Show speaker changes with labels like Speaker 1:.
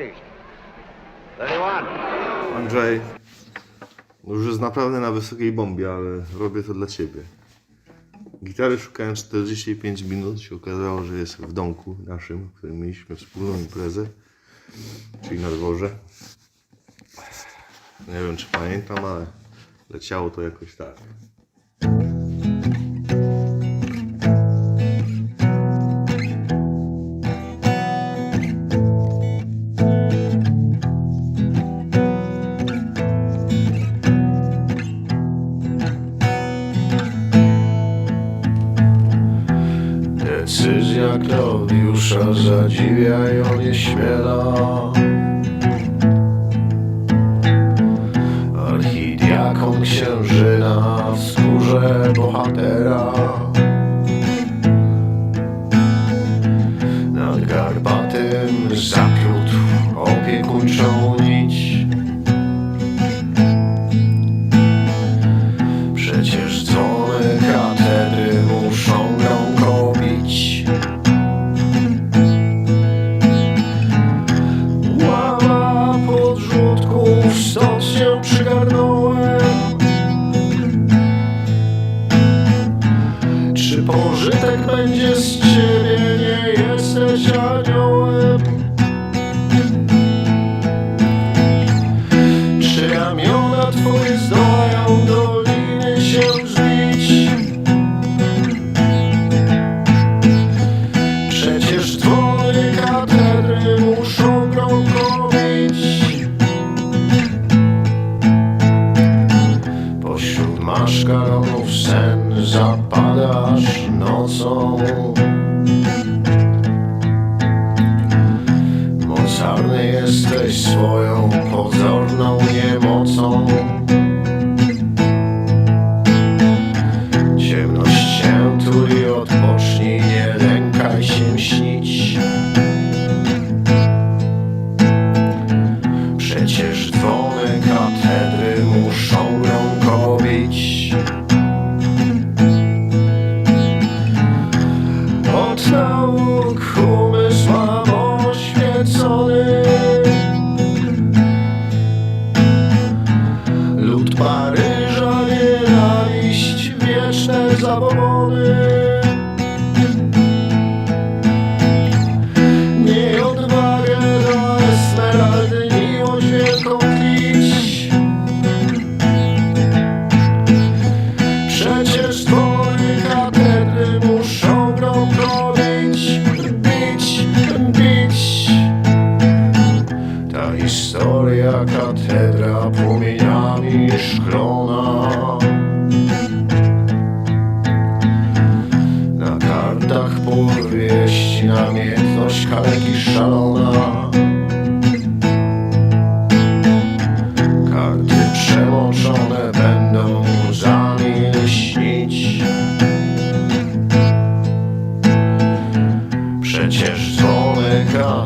Speaker 1: Engaged. 31.
Speaker 2: Andrzej, no już jest naprawdę na wysokiej bombie, ale robię to dla ciebie. Gitary szukałem 45 minut, się okazało, że jest w domku naszym, w którym mieliśmy wspólną imprezę, czyli na dworze. Nie wiem, czy pamiętam, ale leciało to jakoś tak.
Speaker 3: Decyzja Klaudiusza zadziwia ją nieśmiela aniołem Czy ramiona twoje zdołają doliny się wzbić? Przecież dzwony katedry muszą bić Pośród maszkaronów sen zapadasz nocą Mocarny jesteś swoją pozorną niemocą. Ciemność cię tuli odpocznij, nie lękaj się śnić. Przecież dzwony katedry muszą gromko bić Od nauk umysł mam zabobony Nie odwagę do Esmeraldy miłość wielką tlić Przecież twoje katedry muszą gromko bić, bić, bić. Ta historia katedra płomieniami szklona potwór wieści namiętność kaleki szalona. Karty przemoczone będą łzami lśnić Przecież dzwonek na